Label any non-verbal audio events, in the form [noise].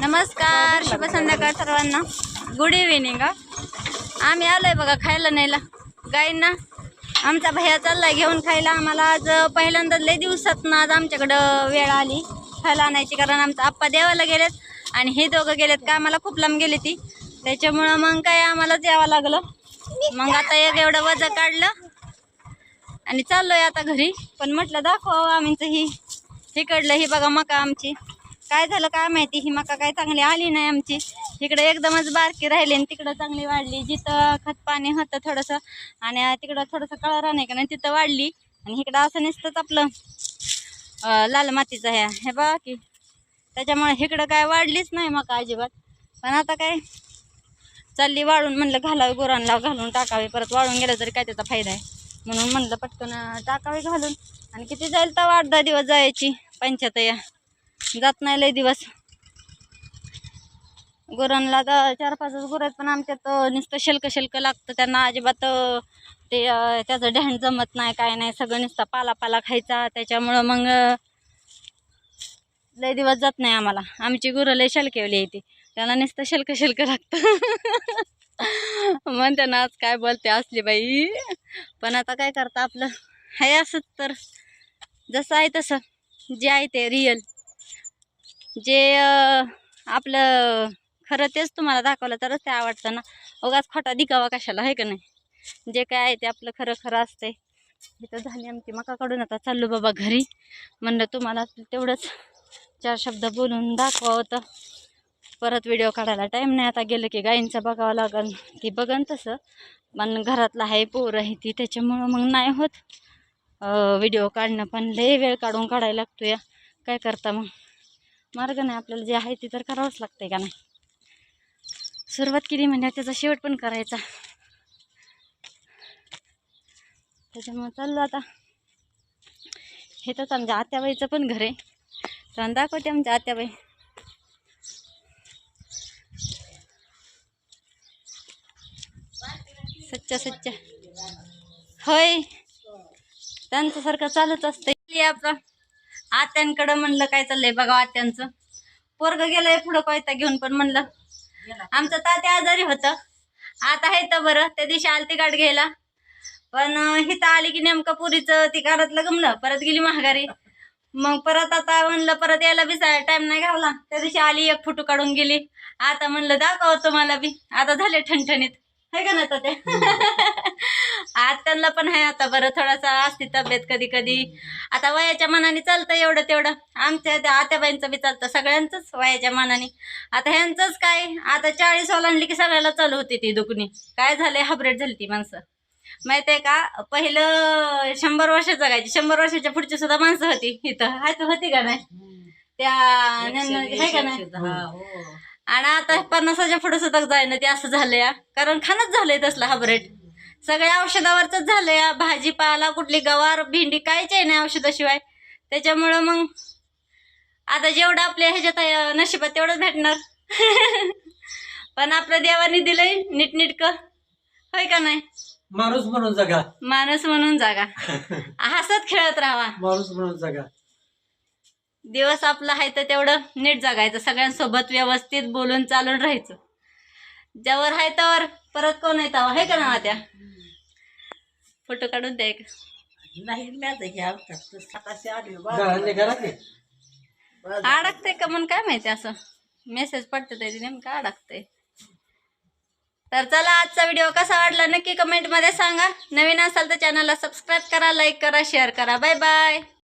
नमस्कार शुभ संध्याकाळ सर्वांना. गुड इव्हिनिंग आम्ही आम्ही आहे बघा खायला न्यायला. गाईंना. आमचा भैया चाललाय घेऊन खायला. आम्हाला आज पहिल्यांदा लय दिवसात आज आमच्याकडं वेळ आली खायला आणायची कारण आमचा आप्पा देवाला गेलेत आणि हे दोघं गेलेत. का आम्हाला खूप लांब गेले ती. त्याच्यामुळं मग काय आम्हालाच यावं लागलं. मग आता एक एवढं वजन काढलं. आणि चाललोय आता घरी. पण म्हटलं दाखवा आम्हीच ही. तिकडलं ही बघा मका आमची. काय झालं काय माहिती? ही मका काय चांगली आली नाही आमची. इकडे एकदमच बारकी राहिली आणि तिकडं चांगली वाढली. जिथं खत पाणी होतं थोडंसं आणि तिकडं थोडंसं कळरा नाही का नाही तिथं वाढली. आणि इकडं असं नसतंच आपलं लाल मातीचं ह्या हे बघा की त्याच्यामुळे इकडं काय वाढलीच नाही मका अजिबात. पण आता काय चालली वाळून म्हणलं घालावे गुरांना घालून टाकावे. परत वाळून गेलं तरी काय त्याचा फायदा आहे. म्हणून म्हणलं पटकन टाकावे घालून. आणि किती जाईल तर आठ दहा दिवस जायची. पंचायत जात नाही लय दिवस. गुरांना तर चार पाचच गुरं आहेत पण आमच्यात नुसतं शिल्क शिल्क लागतं. त्यांना अजिबात ते त्याचं ढॅण जमत नाही काय नाही. सगळं नुसतं पाला पाला खायचा. त्याच्यामुळं मग लय दिवस जात नाही आम्हाला. आमची गुरं लय शलकेवली येते त्याला नुसतं शिल्क शिल्क लागतं. मग त्यांना आज काय बोलते असली बाई. पण आता काय करता आपलं? आहे असंच तर. जसं आहे तसं. जे आहे ते रिअल जे आपलं खरं तेच तुम्हाला दाखवलं तरच ते आवडतं ना. उगाच खोटा दिखावा कशाला आहे का नाही? जे काय आहे ते आपलं खरं खरं असते इथं झाली आमची मका काढून आता चाललो बाबा घरी. म्हणलं तुम्हाला तेवढंच चार शब्द बोलून दाखवा होतं. परत व्हिडिओ काढायला टाईम नाही. आता गेलं की गायींचं बघावं लागेल ती बघन तसं. पण घरातलं आहे पोर आहे ती त्याच्यामुळं मग नाही होत. व्हिडिओ काढणं. पण लय वेळ काढून काढायला लागतो या काय करता मग? मार्ग नाही आपल्याला जे आहे ते तर करावंच लागतंय का नाही? सुरुवात केली म्हणजे त्याचा शेवट पण करायचा. त्याच्यामुळे चाललो आता. हे तर आमच्या आत्याबाईचं पण घर आहे. तर दाखवते आमच्या आत्याबाई. सच्चा सच्चा. होय. त्यांच्यासारखं चालूच असतं आपलं आत्यांकडं म्हणलं काय चाललंय बघा आत्यांचं. पोरग गेलंय पुढं कोयता घेऊन पण म्हणलं. आमचं तात्या आजारी होतं. आता आहे तर बरं त्या दिवशी आलती गाठ घ्यायला. पण हिथं आली की नेमकं पुरीचं ती घरातलं गमलं परत गेली महागारी मग परत आता म्हणलं परत यायला बी टाइम नाही घावला. त्या दिवशी आली एक फोटो काढून गेली. आता म्हणलं दाखव तुम्हाला बी. आता झाले ठणठणीत. आहे का ना ते? [laughs] आज त्यांना पण आहे आता बरं थोडासा असते तब्येत कधी कधी आता वयाच्या मनाने चालतं एवढं तेवढं. आमच्या त्या आत्याबाईंचं बी चालतं सगळ्यांचंच वयाच्या मनाने. आता ह्यांचंच काय? आता चाळीस ओलांडली की सगळ्याला चालू होती ती दुखणी. काय झालंय? हाबरेट झाली ती माणसं. माहिती आहे का? पहिलं शंभर वर्ष जगायची शंभर वर्षाच्या पुढची सुद्धा माणसं होती इथं. हाय तर होती का नाही? त्या आहे का नाही? आणि आता पन्नासाच्या पुढे सुद्धा जायना ते असं झालं या कारण खाणच झालंय तसलं हाबरेट. सगळ्या औषधावरच झालं या भाजीपाला कुठली गवार भेंडी काहीच आहे नाही औषधाशिवाय. त्याच्यामुळं मग आता जेवढं आपल्या ह्याच्यात नशिबात तेवढंच भेटणार. [laughs] पण आपलं देवाने दिलंय नीटनीटकं. होय का नाही? माणूस म्हणून जगा. माणूस म्हणून जागा. [laughs] हसत खेळत राहावा माणूस म्हणून जगा. दिवस आपला आहे तर तेवढं नीट जगायचं सगळ्यांसोबत व्यवस्थित बोलून चालून राहायचं. ज्यावर आहे त्यावर परत कोण येत आहे? का ना त्या फोटो काढून द्या एक ये. अडकते का म्हणून काय माहिती असं? मेसेज पडते ते नेमकं अडकते तर चला आजचा व्हिडिओ कसा वाटला नक्की कमेंटमध्ये सांगा. नवीन असाल तर चॅनलला सबस्क्राईब करा लाईक करा शेअर करा. Bye bye